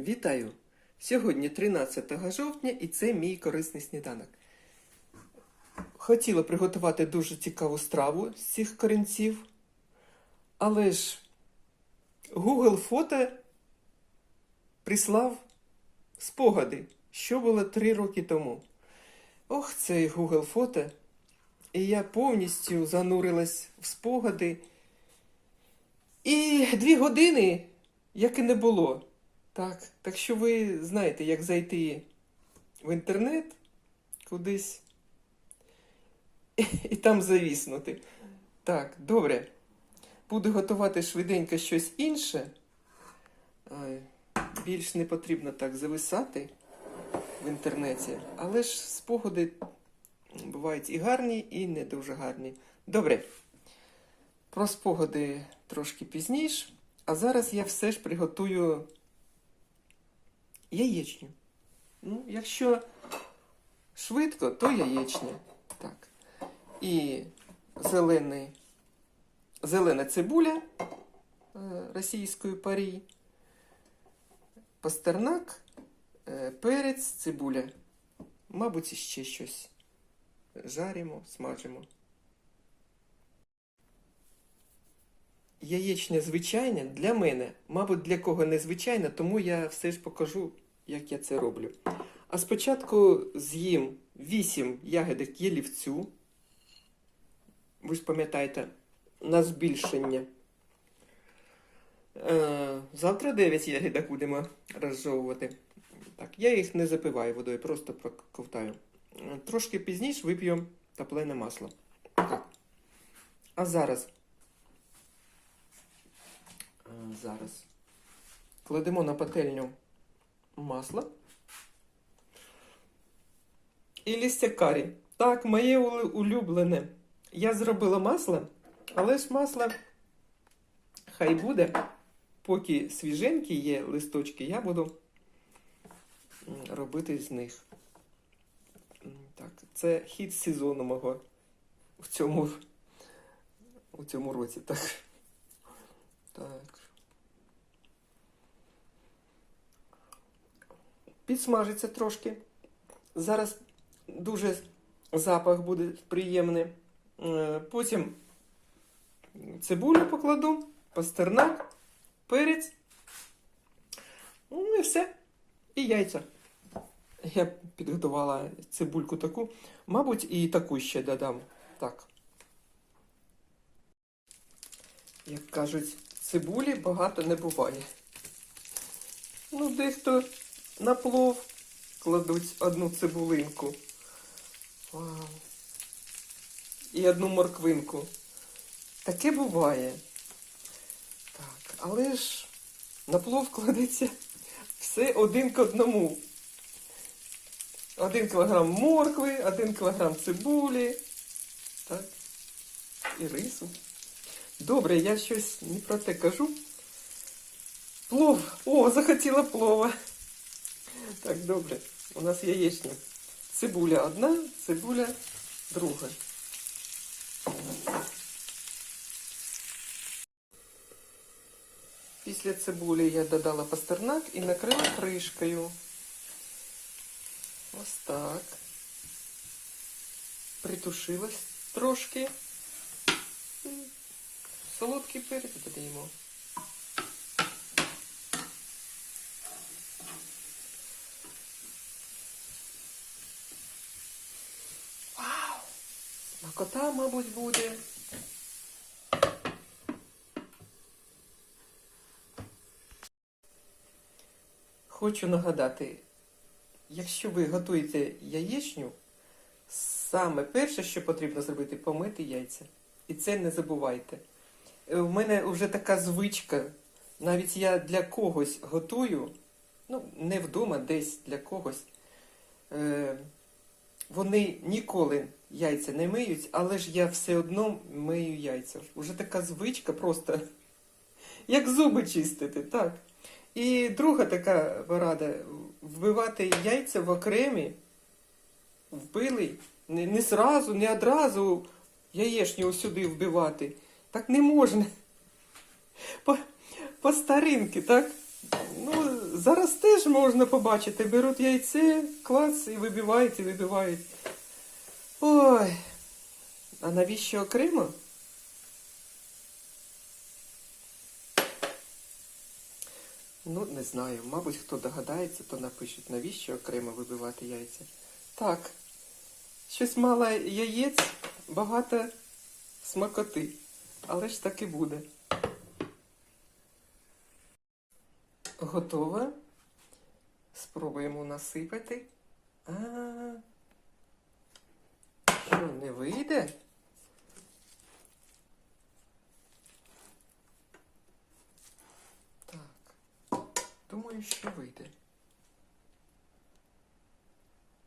Вітаю! Сьогодні 13 жовтня і це мій корисний сніданок. Хотіла приготувати дуже цікаву страву з цих корінців, але ж Google фото прислав спогади, що було 3 роки тому. Ох, цей Google фото. І я повністю занурилась в спогади. І дві години, як і не було. Так, так що ви знаєте, як зайти в інтернет кудись і, і там завіснути. Так, добре. Буду готувати швиденько щось інше. Ай, Більш не потрібно так зависати в інтернеті. Але ж спогади бувають і гарні, і не дуже гарні. Добре. Про спогади трошки пізніше. А зараз я все ж приготую яєчню. Ну, якщо швидко, то яєчня. Так. І зелений, зелена цибуля е, російської парі, пастернак, е, перець, цибуля. Мабуть, ще щось. Жаримо, смажимо. Яєчня звичайна для мене, мабуть, для кого не звичайна, тому я все ж покажу, як я це роблю. А спочатку з'їм 8 ягодок єлівцю. Ви ж пам'ятаєте, на збільшення. Е, завтра 9 ягодок будемо розжовувати. Так, я їх не запиваю водою, просто проковтаю. Трошки пізніше вип'ю топлене масло. Так. А зараз. Зараз. Кладемо на пательню масло. І листя карі. Так, моє улюблене. Я зробила масло, але ж масло хай буде. Поки свіженькі є листочки, я буду робити з них. Так, це хід сезону мого в цьому, у цьому році. Так. Так. Підсмажиться трошки. Зараз дуже запах буде приємний. Е, Потім цибулю покладу, пастернак, перець. Ну і все. І яйця. Я підготувала цибульку таку. Мабуть, і таку ще додам. Так. Як кажуть, цибулі багато не буває. Ну, дехто на плов кладуть одну цибулинку. І одну морквинку. Таке буває. Так, але ж на плов кладеться все один к одному. Один кілограм моркви, один кілограм цибулі. Так. І рису. Добре, я щось не про те кажу. Плов. О, захотіла плова. Так, добре. У нас яєчня. Цибуля одна, цибуля друга. Після цибулі я додала пастернак і накрила кришкою. Ось так. Притушилась трошки. Солодкий перець додаємо. Смакота, мабуть, буде. Хочу нагадати, якщо ви готуєте яєчню, саме перше, що потрібно зробити, помити яйця. І це не забувайте. Е, У мене вже така звичка. Навіть я для когось готую, ну, не вдома, десь для когось. Е, вони ніколи яйця не миють, але ж я все одно мию яйця. Уже така звичка просто, як зуби чистити, так. І друга така порада вбивати яйця в окремі, вбили, не, не сразу, не одразу яєчню сюди вбивати. Так не можна. По, по старинки, так? Ну, зараз теж можна побачити. Беруть яйце, клац і вибивають, і вибивають. Ой. А навіщо окремо? Ну, не знаю. Мабуть, хто догадається, то напишуть, навіщо окремо вибивати яйця. Так. Щось мало яєць, багато смакоти. Але ж так і буде. Готово. Спробуємо насипати. А, що, не вийде? Так. Думаю, що вийде.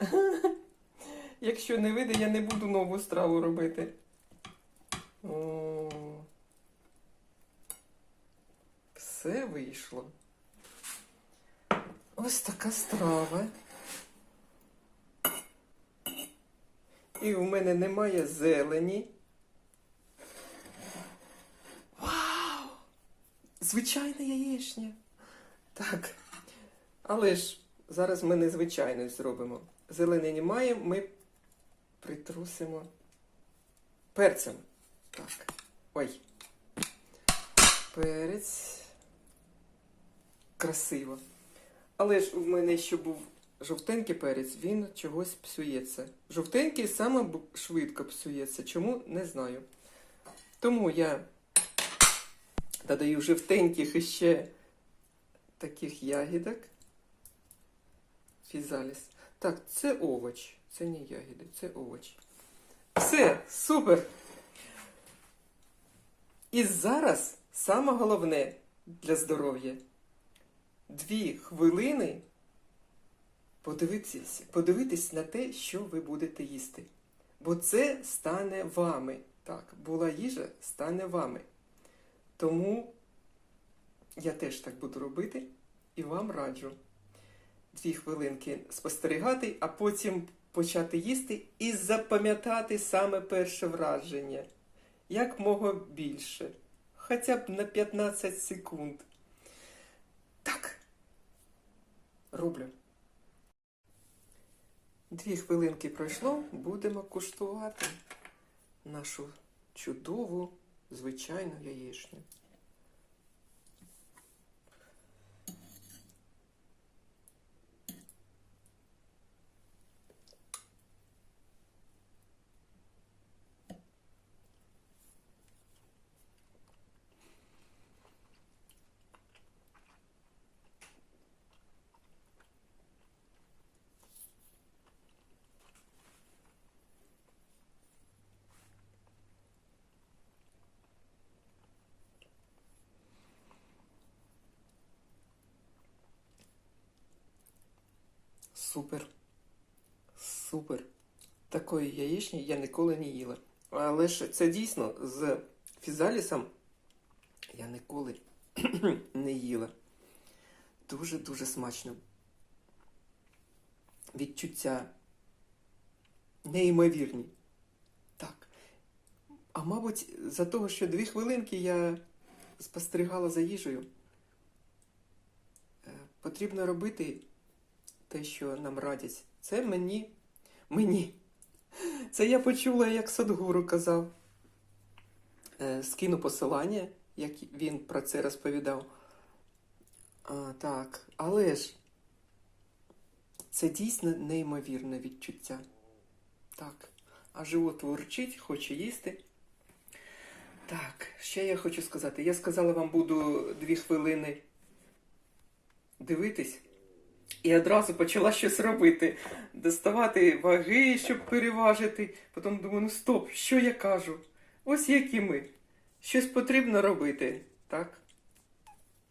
Якщо не вийде, я не буду нову страву робити. О, все вийшло. Ось така страва. І у мене немає зелені. Вау! Звичайна яєчня. Так. Але ж зараз ми незвичайно зробимо. Зелені немає, ми притрусимо перцем. Так. Ой. Перець. Красиво. Але ж у мене ще був жовтенький перець, він чогось псується. Жовтенький саме швидко псується. Чому? Не знаю. Тому я додаю жовтеньких іще таких ягідок. Фізаліс. Так, це овоч. Це не ягіди, це овоч. Все, супер! І зараз саме головне для здоров'я. Дві хвилини подивитись, подивитись на те, що ви будете їсти. Бо це стане вами. Так, була їжа, стане вами. Тому я теж так буду робити і вам раджу дві хвилинки спостерігати, а потім почати їсти і запам'ятати саме перше враження. Як мого більше. Хоча б на 15 секунд. Так. Роблю. Дві хвилинки пройшло, будемо куштувати нашу чудову, звичайну яєчню. Супер. Супер. Такої яєчні я ніколи не їла. Але ж це дійсно з фізалісом я ніколи не їла. Дуже-дуже смачно. Відчуття неймовірні. Так. А мабуть, за того, що дві хвилинки я спостерігала за їжею, е, потрібно робити те, що нам радять. Це мені. Мені. Це я почула, як Садгуру казав. Е, Скину посилання, як він про це розповідав. А, так, але ж це дійсно неймовірне відчуття. Так. А живот ворчить, хоче їсти. Так, ще я хочу сказати. Я сказала вам, буду дві хвилини дивитись. І одразу почала щось робити. Доставати ваги, щоб переважити. Потім думаю, ну стоп, що я кажу? Ось які ми. Щось потрібно робити, так?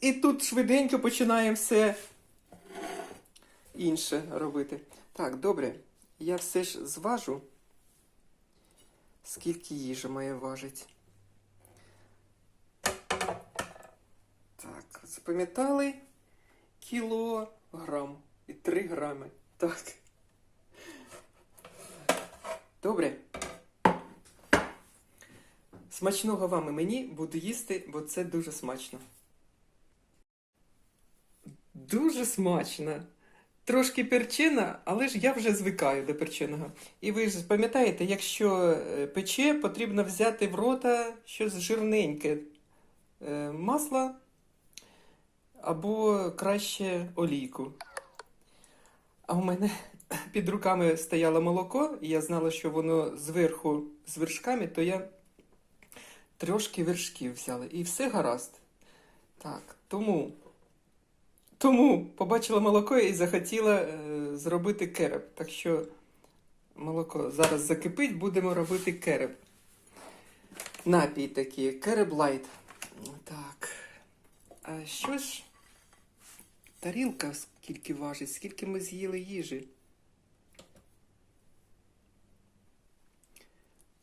І тут швиденько починаємо все інше робити. Так, добре. Я все ж зважу, скільки їжа має важить. Так, запам'ятали кілограм і 3 грами. Так. Добре. Смачного вам і мені буду їсти, бо це дуже смачно. дуже смачна. Трошки перчина, але ж я вже звикаю до перченого. І ви ж пам'ятаєте, якщо е, пече, потрібно взяти в рота щось жирненьке. Е, Масло або краще олійку. А у мене під руками стояло молоко, і я знала, що воно зверху з вершками, то я трошки вершків взяла. І все гаразд. Так, тому. Тому побачила молоко і захотіла е, зробити кереп. Так що молоко зараз закипить, будемо робити кереп. Напій такий, кереп лайт. Так. А що ж? Тарілка скільки важить, скільки ми з'їли їжі.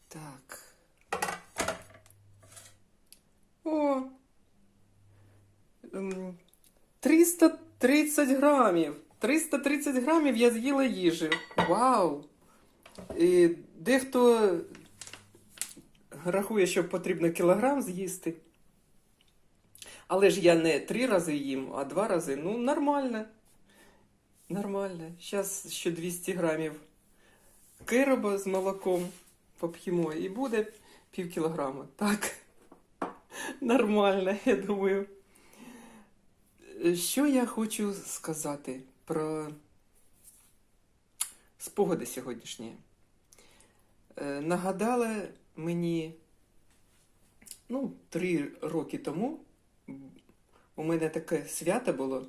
Так. О! Ем, 330 грамів. 330 грамів я з'їла їжі. Вау! І дехто рахує, що потрібно кілограм з'їсти. Але ж я не три рази їм, а два рази. Ну, нормально. Нормально. Зараз ще 200 грамів кероба з молоком поп'ємо і буде пів кілограма. Так. Нормально, я думаю. Що я хочу сказати про спогади сьогоднішні? Е, Нагадала мені, ну, три роки тому у мене таке свято було.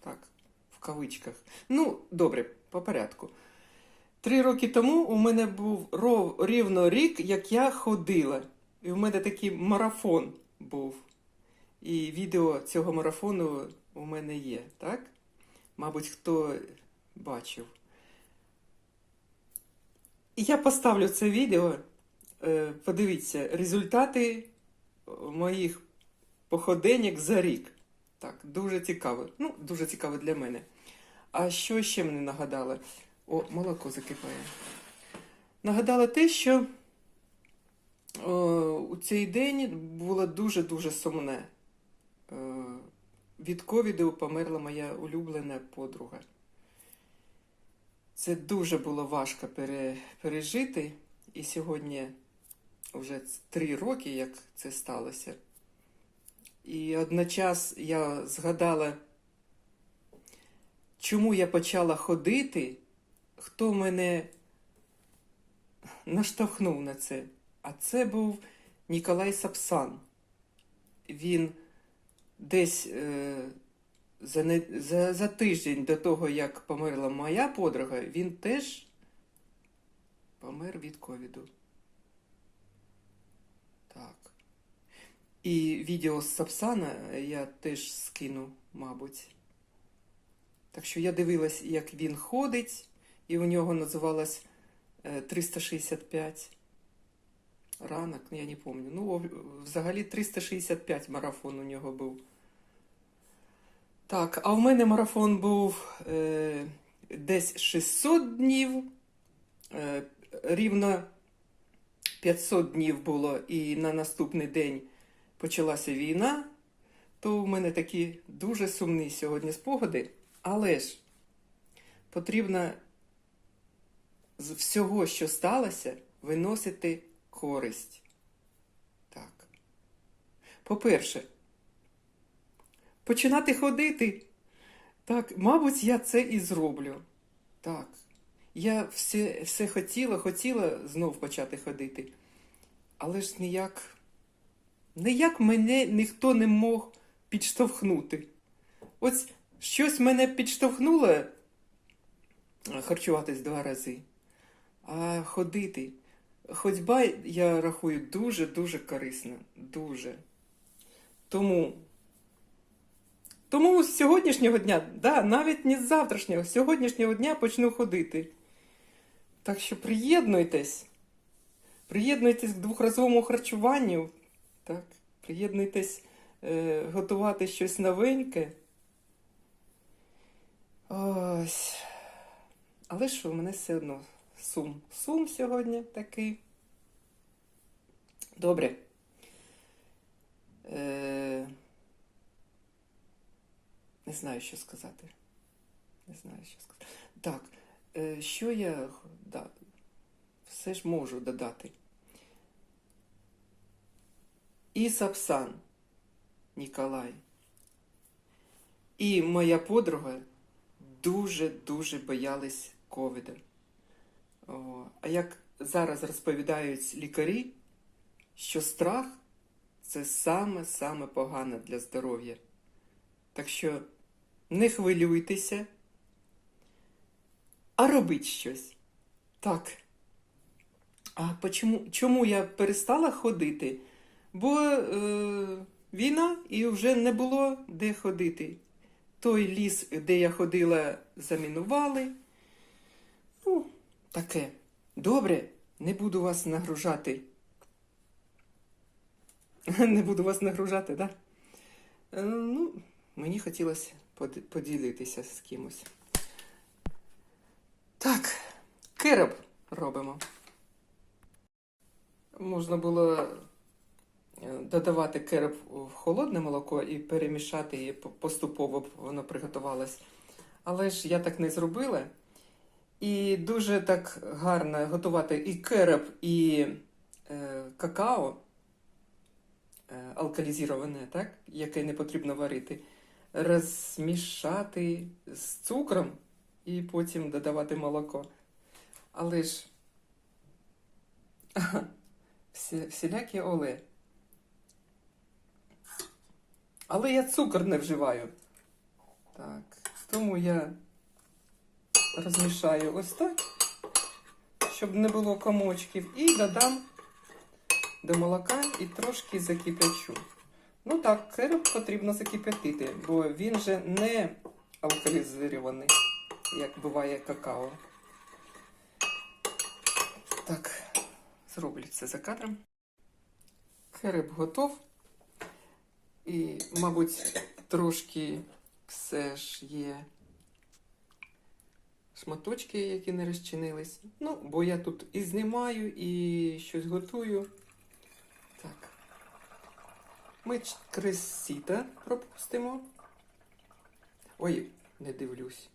Так, в кавичках. Ну, добре, по порядку. Три роки тому у мене був ров, рівно рік, як я ходила. І у мене такий марафон був. І відео цього марафону у мене є, так? Мабуть, хто бачив. І я поставлю це відео. Е, Подивіться, результати моїх походеньок за рік. Так, дуже цікаво. Ну, дуже цікаво для мене. А що ще мені нагадало? О, молоко закипає. Нагадало те, що о, у цей день було дуже-дуже сумне. Е, від ковіду померла моя улюблена подруга. Це дуже було важко пере, пережити. І сьогодні вже три роки, як це сталося. І одночас я згадала, чому я почала ходити, хто мене наштовхнув на це. А це був Ніколай Сапсан. Він десь е, за, за, за тиждень до того, як померла моя подруга, він теж помер від ковіду. Так. І відео з Сапсана я теж скину, мабуть. Так що я дивилась, як він ходить, і у нього називалось е, 365 ранок, я не пам'ятаю. Ну, взагалі 365 марафон у нього був. Так, а в мене марафон був е, десь 600 днів, е, рівно 500 днів було, і на наступний день почалася війна, то в мене такі дуже сумні сьогодні спогади. Але ж потрібно з всього, що сталося, виносити користь. Так. По-перше, починати ходити. Так, мабуть, я це і зроблю. Так. Я все все хотіла, хотіла знов почати ходити. Але ж ніяк, ніяк мене ніхто не мог підштовхнути. Ось щось мене підштовхнуло харчуватись два рази. А ходити. Ходьба, я рахую, дуже-дуже корисна. Дуже. Тому. Тому з сьогоднішнього дня, да, навіть не з завтрашнього, з сьогоднішнього дня почну ходити. Так що приєднуйтесь. Приєднуйтесь к двохразовому харчуванню. Так, приєднуйтесь е, готувати щось новеньке. Ось. Але що, в мене все одно сум. Сум сьогодні такий. Добре. Е, Не знаю, що сказати. Не знаю, що сказати. Так, е, що я да, все ж можу додати. І Сапсан Ніколай. І моя подруга дуже-дуже боялись ковіда. А як зараз розповідають лікарі, що страх це саме-саме погано для здоров'я. Так що не хвилюйтеся, а робіть щось. Так. А почому, чому я перестала ходити? Бо е, війна і вже не було де ходити. Той ліс, де я ходила, замінували. Ну, таке. Добре, не буду вас нагружати. Не буду вас нагружати, так? Да? Е, Ну, мені хотілося поділитися з кимось. Так, кероб робимо. Можна було додавати кероб в холодне молоко і перемішати по- поступово воно приготувалось. Але ж я так не зробила. І дуже так гарно готувати і кероб, і е, какао е, алкалізоване, яке не потрібно варити, розмішати з цукром і потім додавати молоко. Але ж всі, всілякі оле. Але я цукор не вживаю. Так, тому я розмішаю ось так, щоб не було комочків, і додам до молока і трошки закипячу. Ну так, кероб потрібно закип'ятити, бо він же не алкалізований, як буває какао. Так, зроблю це за кадром. Кереб готов. І, мабуть, трошки все ж є шматочки, які не розчинились. Ну, бо я тут і знімаю, і щось готую. Так. Ми кресіта пропустимо. Ой, не дивлюсь.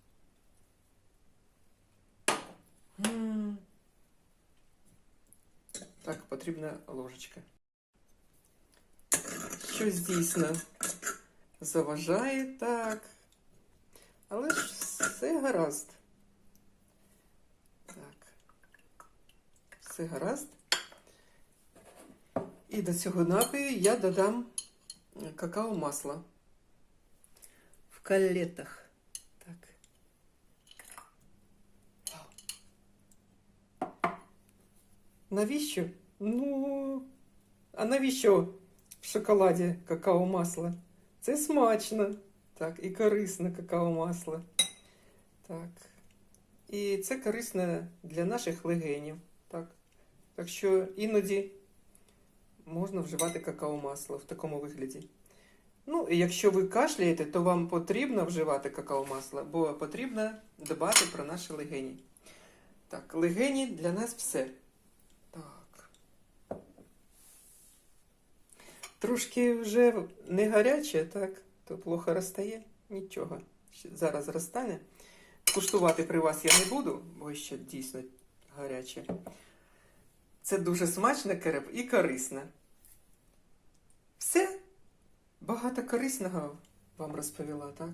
Так, потрібна ложечка. Щось дійсно заважає так. Але ж все гаразд. Так. Все гаразд. І до цього напою я додам какао масло. В калетах. Так. Навіщо? Ну, а навіщо в шоколаді какао масло? Це смачно. Так, і корисне какао масло. Так. І це корисно для наших легенів. Так. Так що іноді можна вживати какао масло в такому вигляді. Ну, і якщо ви кашляєте, то вам потрібно вживати какао масло, бо потрібно дбати про наші легені. Так, легені для нас все. Трошки вже не гаряче, так, то плохо розтає. Нічого. Зараз розтане. Куштувати при вас я не буду, бо ще дійсно гаряче. Це дуже смачне кереб і корисне. Все багато корисного вам розповіла, так?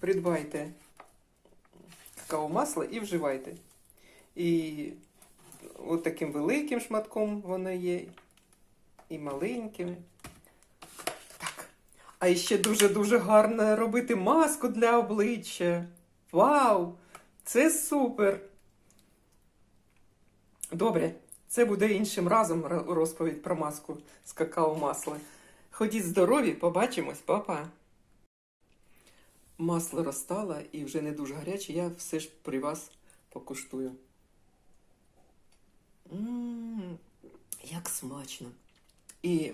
Придбайте какао масло і вживайте. І от таким великим шматком воно є, і маленьким. Так. А ще дуже-дуже гарно робити маску для обличчя. Вау! Це супер! Добре, це буде іншим разом розповідь про маску з какао масла. Ходіть здорові, побачимось, папа. Масло розтало і вже не дуже гаряче, я все ж при вас покуштую. Ммм, як смачно. І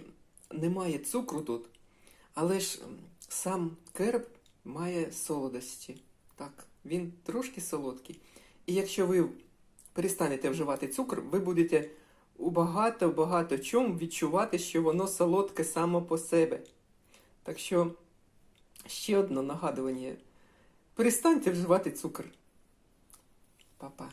немає цукру тут, але ж сам керб має солодості. Так, він трошки солодкий. І якщо ви перестанете вживати цукор, ви будете у багато-багато чому відчувати, що воно солодке само по себе. Так що Ще одне нагадування. Перестаньте вживати цукор. Па-па.